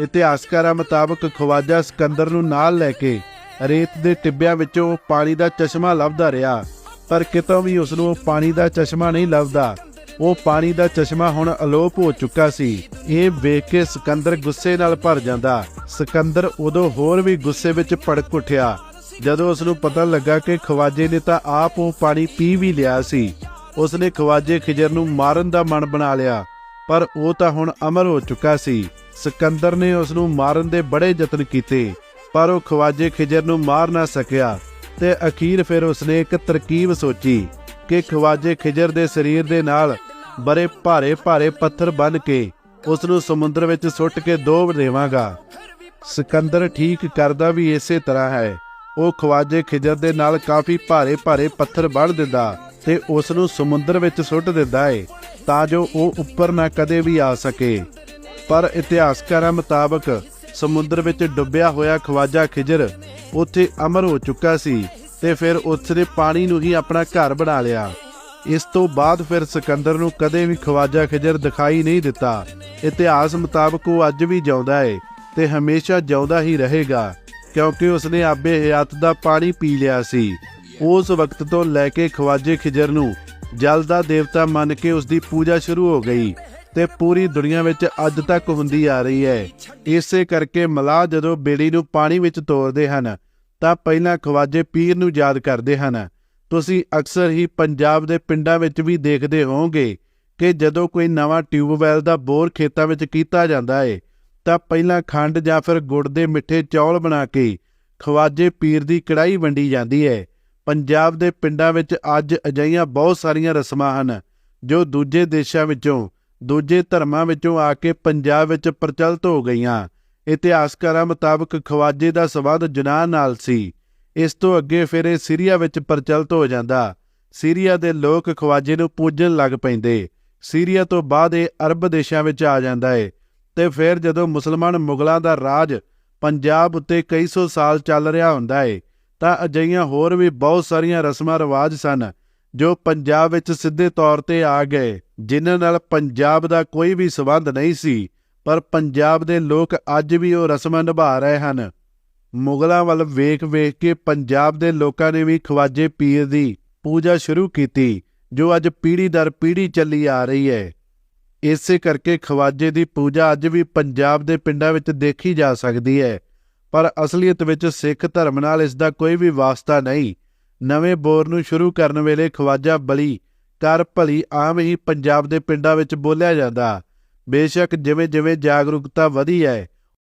ਇਤਿਹਾਸਕਾਰਾਂ ਮੁਤਾਬਕ ਖਵਾਜਾ ਸਿਕੰਦਰ ਨੂੰ ਨਾਲ ਲੈ ਕੇ ਰੇਤ ਦੇ ਟਿੱਬਿਆਂ ਵਿੱਚੋਂ ਪਾਣੀ ਦਾ ਚਸ਼ਮਾ ਲੱਭਦਾ ਰਿਹਾ, ਪਰ ਕਿਤੋਂ ਵੀ ਉਸ ਨੂੰ ਪਾਣੀ ਦਾ ਚਸ਼ਮਾ ਨਹੀਂ ਲੱਭਦਾ, ਉਹ ਪਾਣੀ ਦਾ ਚਸ਼ਮਾ ਹੁਣ ਅਲੋਪ ਹੋ ਚੁੱਕਾ ਸੀ। ਇਹ ਵੇਖ ਕੇ ਸਿਕੰਦਰ ਗੁੱਸੇ ਨਾਲ ਭਰ ਜਾਂਦਾ। ਸਿਕੰਦਰ ਉਦੋਂ ਹੋਰ ਵੀ ਗੁੱਸੇ ਵਿੱਚ ਭੜਕ ਉੱਠਿਆ। ਜਦੋਂ ਉਸ ਨੂੰ ਪਤਾ ਲੱਗਾ ਕਿ ਖਵਾਜੇ ਨੇ ਤਾਂ ਆਪ ਉਹ ਪਾਣੀ ਪੀ ਵੀ ਲਿਆ ਸੀ। ਉਸ ਨੇ ਖਵਾਜੇ ਖਿਜਰ ਨੂੰ ਮਾਰਨ ਦਾ ਮਨ ਬਣਾ ਲਿਆ। ਪਰ ਉਹ ਤਾਂ ਹੁਣ ਅਮਰ ਹੋ ਚੁੱਕਾ ਸੀ। ਸਿਕੰਦਰ ਨੇ ਉਸ ਨੂੰ ਮਾਰਨ ਦੇ ਬੜੇ ਯਤਨ ਕੀਤੇ, ਪਰ ਉਹ ਖਵਾਜੇ ਖਿਜਰ ਨੂੰ ਮਾਰ ਨਾ ਸਕਿਆ ਤੇ ਅਖੀਰ ਫਿਰ ਉਸਨੇ ਇੱਕ ਤਰਕੀਬ ਸੋਚੀ ਕਿ ਖਵਾਜੇ ਖਿਜਰ ਦੇ ਸਰੀਰ ਦੇ ਨਾਲ ਬੜੇ ਭਾਰੇ ਭਾਰੇ ਪੱਥਰ ਬੰਨ ਕੇ ਉਸ ਨੂੰ ਸਮੁੰਦਰ ਵਿੱਚ ਸੁੱਟ ਕੇ ਡੋਬ ਦੇਵਾਂਗਾ। ਸਿਕੰਦਰ ਠੀਕ ਕਰਦਾ ਵੀ ਇਸੇ ਤਰ੍ਹਾਂ ਹੈ। ਉਹ ਖਵਾਜੇ ਖਿਜਰ ਦੇ ਨਾਲ ਕਾਫੀ ਭਾਰੇ ਭਾਰੇ ਪੱਥਰ ਬੰਨ ਦਿੰਦਾ ਤੇ ਉਸ ਨੂੰ ਸਮੁੰਦਰ ਵਿੱਚ ਸੁੱਟ ਦਿੰਦਾ ਏ। ਤਾਂ ਜੋ ਉਹ ਉੱਪਰ ਨਾ ਕਦੇ ਵੀ ਆ ਸਕੇ। ਪਰ ਇਤਿਹਾਸਕਾਰਾਂ ਮੁਤਾਬਕ ਸਮੁੰਦਰ ਵਿੱਚ ਡੁੱਬਿਆ ਹੋਇਆ ਖਵਾਜਾ ਖਿਜਰ ਉੱਥੇ ਅਮਰ ਹੋ ਚੁੱਕਾ ਸੀ ਤੇ ਫਿਰ ਉਸ ਨੇ ਪਾਣੀ ਨੂੰ ਹੀ ਆਪਣਾ ਘਰ ਬਣਾ ਲਿਆ। ਇਸ ਤੋਂ ਬਾਅਦ ਫਿਰ ਸਿਕੰਦਰ ਨੂੰ ਕਦੇ ਵੀ ਖਵਾਜਾ ਖਿਜਰ ਦਿਖਾਈ ਨਹੀਂ ਦਿੱਤਾ। ਇਤਿਹਾਸ ਮੁਤਾਬਕ ਉਹ ਅੱਜ ਵੀ ਜਿਉਂਦਾ ਏ ਤੇ ਹਮੇਸ਼ਾ ਜਿਉਂਦਾ ਹੀ ਰਹੇਗਾ, ਕਿਉਂਕਿ ਉਸਨੇ ਆਬੇ ਹਯਾਤ ਦਾ ਪਾਣੀ ਪੀ ਲਿਆ ਸੀ। ਉਸ ਵਕਤ ਤੋਂ ਲੈ ਕੇ ਖਵਾਜੇ ਖਿਜਰ ਨੂੰ ਜਲ ਦਾ ਦੇਵਤਾ ਮੰਨ ਕੇ ਉਸ ਦੀ ਪੂਜਾ ਸ਼ੁਰੂ ਹੋ ਗਈ ਤੇ ਪੂਰੀ ਦੁਨੀਆ ਵਿੱਚ ਅੱਜ ਤੱਕ ਹੁੰਦੀ ਆ ਰਹੀ ਹੈ। ਇਸੇ ਕਰਕੇ ਮਲਾਹ ਜਦੋਂ ਬੇੜੀ ਨੂੰ ਪਾਣੀ ਵਿੱਚ ਤੋਰਦੇ ਹਨ, ਤਾਂ ਪਹਿਲਾਂ ਖਵਾਜੇ ਪੀਰ ਨੂੰ ਯਾਦ ਕਰਦੇ ਹਨ। ਤੁਸੀਂ ਅਕਸਰ ਹੀ ਪੰਜਾਬ ਦੇ ਪਿੰਡਾਂ ਵਿੱਚ ਵੀ ਦੇਖਦੇ ਹੋਵੋਗੇ ਕਿ ਜਦੋਂ ਕੋਈ ਨਵਾਂ ਟਿਊਬਵੈਲ ਦਾ ਬੋਰ ਖੇਤਾਂ ਵਿੱਚ ਕੀਤਾ ਜਾਂਦਾ ਹੈ ਤਾਂ ਪਹਿਲਾਂ ਖੰਡ ਜਾਂ ਫਿਰ ਗੁੜ ਦੇ ਮਿੱਠੇ ਚੌਲ ਬਣਾ ਕੇ ਖਵਾਜੇ ਪੀਰ ਦੀ ਕੜਾਈ ਵੰਡੀ ਜਾਂਦੀ ਹੈ ਪੰਜਾਬ ਦੇ ਪਿੰਡਾਂ ਵਿੱਚ ਅੱਜ ਅਜਿਹੀਆਂ ਬਹੁਤ ਸਾਰੀਆਂ ਰਸਮਾਂ ਹਨ, ਜੋ ਦੂਜੇ ਦੇਸ਼ਾਂ ਵਿੱਚੋਂ, ਦੂਜੇ ਧਰਮਾਂ ਵਿੱਚੋਂ ਆ ਕੇ ਪੰਜਾਬ ਵਿੱਚ ਪ੍ਰਚਲਿਤ ਹੋ ਗਈਆਂ। ਇਤਿਹਾਸਕਾਰਾਂ ਮੁਤਾਬਕ ਖਵਾਜੇ ਦਾ ਸਬੰਧ ਜਨਾਨ ਨਾਲ ਸੀ। ਇਸ ਤੋਂ ਅੱਗੇ ਫਿਰ ਇਹ ਸੀਰੀਆ ਵਿੱਚ ਪ੍ਰਚਲਿਤ ਹੋ ਜਾਂਦਾ। ਸੀਰੀਆ ਦੇ ਲੋਕ ਖਵਾਜੇ ਨੂੰ ਪੂਜਣ ਲੱਗ ਪੈਂਦੇ। ਸੀਰੀਆ ਤੋਂ ਬਾਅਦ ਇਹ ਅਰਬ ਦੇਸ਼ਾਂ ਵਿੱਚ ਆ ਜਾਂਦਾ ਹੈ ਤੇ ਫਿਰ ਜਦੋਂ ਮੁਸਲਮਾਨ ਮੁਗਲਾਂ ਦਾ ਰਾਜ ਪੰਜਾਬ ਉੱਤੇ ਕਈ ਸੌ ਸਾਲ ਚੱਲ ਰਿਹਾ ਹੁੰਦਾ ਏ ਤਾਂ ਅਜਿਹੀਆਂ ਹੋਰ ਵੀ ਬਹੁਤ ਸਾਰੀਆਂ ਰਸਮਾਂ ਰਿਵਾਜ ਸਨ, ਜੋ ਪੰਜਾਬ ਵਿੱਚ ਸਿੱਧੇ ਤੌਰ ਤੇ ਆ ਗਏ, ਜਿਨ੍ਹਾਂ ਨਾਲ ਪੰਜਾਬ ਦਾ ਕੋਈ ਵੀ ਸਬੰਧ ਨਹੀਂ ਸੀ, ਪਰ ਪੰਜਾਬ ਦੇ ਲੋਕ ਅੱਜ ਵੀ ਉਹ ਰਸਮਾਂ ਨਿਭਾ ਰਹੇ ਹਨ। ਮੁਗਲਾਂ ਵੱਲ ਵੇਖ-ਵੇਖ ਕੇ ਪੰਜਾਬ ਦੇ ਲੋਕਾਂ ਨੇ ਵੀ ਖਵਾਜੇ ਪੀਰ ਦੀ ਪੂਜਾ ਸ਼ੁਰੂ ਕੀਤੀ, ਜੋ ਅੱਜ ਪੀੜ੍ਹੀ ਦਰ ਪੀੜ੍ਹੀ ਚੱਲੀ ਆ ਰਹੀ ਹੈ। ਇਸੇ ਕਰਕੇ ਖਵਾਜੇ ਦੀ ਪੂਜਾ ਅੱਜ ਵੀ ਪੰਜਾਬ ਦੇ ਪਿੰਡਾਂ ਵਿੱਚ ਦੇਖੀ ਜਾ ਸਕਦੀ ਹੈ। ਪਰ ਅਸਲੀਅਤ ਵਿੱਚ ਸਿੱਖ ਧਰਮ ਨਾਲ ਇਸ ਦਾ ਕੋਈ ਵੀ ਵਾਸਤਾ ਨਹੀਂ। ਨਵੇਂ ਬੋਰ ਨੂੰ ਸ਼ੁਰੂ ਕਰਨ ਵੇਲੇ ਖਵਾਜਾ ਬਲੀ ਕਰ ਭਲੀ ਆਮ ਹੀ ਪੰਜਾਬ ਦੇ ਪਿੰਡਾਂ ਵਿੱਚ ਬੋਲਿਆ ਜਾਂਦਾ। ਬੇਸ਼ੱਕ ਜਿਵੇਂ ਜਿਵੇਂ ਜਾਗਰੂਕਤਾ ਵਧੀ ਹੈ